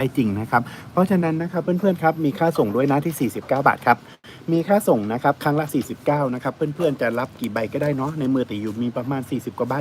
ได้จริงนะครับ เพราะฉะนั้นนะครับเพื่อนๆครับมีค่าส่งด้วยนะที่ 49 บาทครับ มีค่าส่งนะครับครั้งละ 49 นะครับ เพื่อนๆจะรับกี่ใบก็ได้เนาะในมือติอยู่มีประมาณ 40 กว่าใบ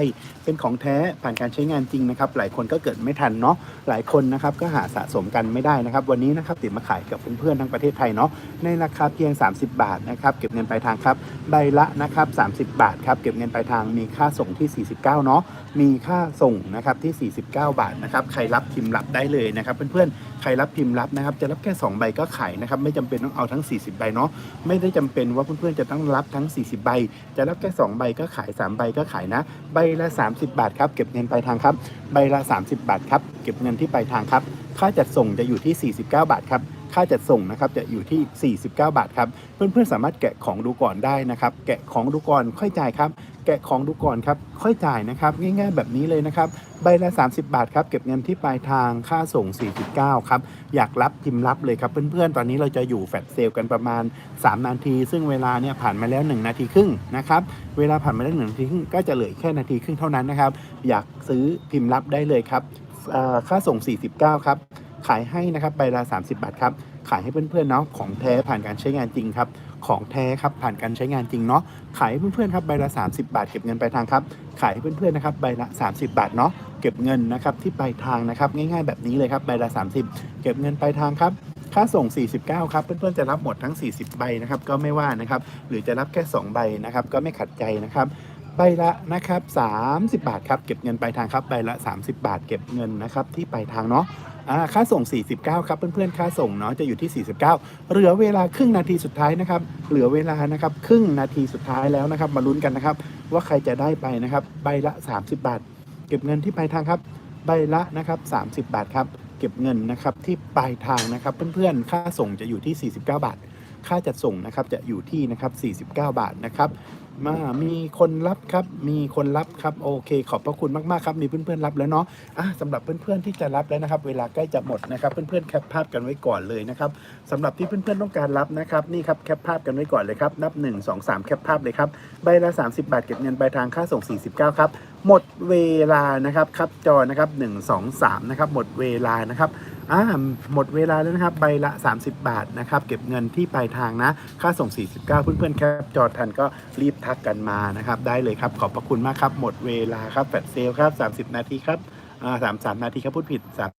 เป็นของแท้ผ่านการใช้งานจริงนะครับ หลายคนก็เกิดไม่ทันเนาะหลายคนนะครับก็หาสะสมกันไม่ได้นะครับ วันนี้นะครับติดมาขายกับเพื่อนๆทั้งประเทศไทยเนาะในราคาเพียง 30 บาทนะครับเก็บเงินปลายทางครับใบละนะครับ 30 บาทครับเก็บเงินปลายทางมีค่าส่งที่ 49 เนาะมีค่าส่งนะครับที่ 49 บาทนะครับใครรับพิมพ์รับได้เลยนะครับเพื่อนๆใครรับพิมพ์รับนะครับ จะรับแค่ 2 ใบก็ขายนะครับ ไม่จำเป็นต้องเอาทั้ง 40 ใบเนาะไม่ได้จำเป็นว่าเพื่อนๆจะต้องรับทั้ง 40 ใบ จะรับแค่ 2 ใบก็ขาย 3 ใบก็ขายนะ ใบละ 30 บาทครับเก็บเงินปลายทางครับ ใบละ 30 บาทครับเก็บเงินที่ปลายทางครับ ค่าจัดส่งจะอยู่ที่ 49 บาทครับ ค่าจัดส่งนะครับจะอยู่ที่ 49 บาทครับเพื่อนๆสามารถแกะของดูก่อนได้นะครับ แกะของดูก่อนค่อยจ่ายครับ แกะของดูก่อนครับ ค่อยจ่ายนะครับ ง่ายๆแบบนี้เลยนะครับใบละ 30 บาทครับเก็บเงินที่ปลายทางค่าส่ง 49 ครับอยากรับพิมพ์รับเลยครับเพื่อนๆ ตอนนี้เราจะอยู่แฟลชเซลกันประมาณ 3 นาที ซึ่งเวลาเนี่ยผ่านมาแล้ว 1 นาทีครึ่งนะครับเวลาผ่านมาแล้วหนึ่งนาทีครึ่งก็จะเหลือแค่นาทีครึ่งเท่านั้นนะครับอยากซื้อพิมพ์รับได้เลยครับเอ่อค่าส่ง 49 ครับ ขายให้นะครับใบละ30 บาทครับ ขายให้เพื่อนๆเนาะของแท้ผ่านการใช้งานจริงครับ ของแท้ครับผ่านการใช้งานจริงเนาะ ขายให้เพื่อนๆครับใบละ 30 บาทเก็บเงินปลายทางครับ ขายให้เพื่อนๆนะครับใบละ 30 บาทเนาะ เก็บเงินนะครับที่ปลายทางนะครับง่ายๆแบบนี้เลยครับใบละ 30 เก็บเงินปลายทางครับค่าส่ง 49 ครับ เพื่อนๆ จะรับหมดทั้ง 40 ใบนะครับ ก็ไม่ว่านะครับ หรือจะรับแค่ 2 ใบนะครับ ก็ไม่ขัดใจนะครับ ใบละนะครับ 30 บาทครับ เก็บเงินปลายทางครับ ใบละ 30 บาท เก็บเงินนะครับที่ปลายทางเนาะ อ่าค่าส่ง 49 ครับ เพื่อนๆ ค่าส่งเนาะจะอยู่ที่ 49 เหลือเวลาครึ่งนาทีสุดท้ายนะครับ เหลือเวลานะครับครึ่งนาทีสุดท้ายแล้วนะครับ มาลุ้นกันนะครับ ว่าใครจะได้ไปนะครับ ใบละ 30 บาท เก็บเงินที่ปลายทางครับ ใบละนะครับ 30 บาทครับ เก็บเงินนะครับที่ปลายทางนะครับ เพื่อนๆ ค่าส่งจะอยู่ที่ 49 บาท ค่าจัดส่งนะครับจะอยู่ที่นะครับ49 บาทนะครับมามีคนรับครับ มีคนรับครับ โอเค ขอบพระคุณมากๆครับ มีเพื่อนๆรับแล้วเนาะอะสำหรับเพื่อนๆที่จะรับแล้วนะครับ เวลาใกล้จะหมดนะครับ เพื่อนๆแคปภาพกันไว้ก่อนเลยนะครับสำหรับที่เพื่อนๆต้องการรับนะครับ นี่ครับแคปภาพกันไว้ก่อนเลยครับ นับ 1 2 3 แคปภาพเลยครับ ใบละ 30 บาทเก็บเงินปลายทางค่าส่ง 49 ครับ หมดเวลานะครับ ครับจอนะครับ 1 2 3 นะครับ หมดเวลานะครับอ่าหมดเวลาแล้วนะครับ ใบละ 30 บาทนะครับ เก็บเงินที่ปลายทางนะ ค่าส่ง 49 เพื่อนๆแคปจอทันก็รีบทักกันมานะครับ ได้เลยครับ ขอบพระคุณมากครับ หมดเวลาครับแฟดเซลครับ 30 นาทีครับอ่าสามสามนาทีครับพูดผิดสาม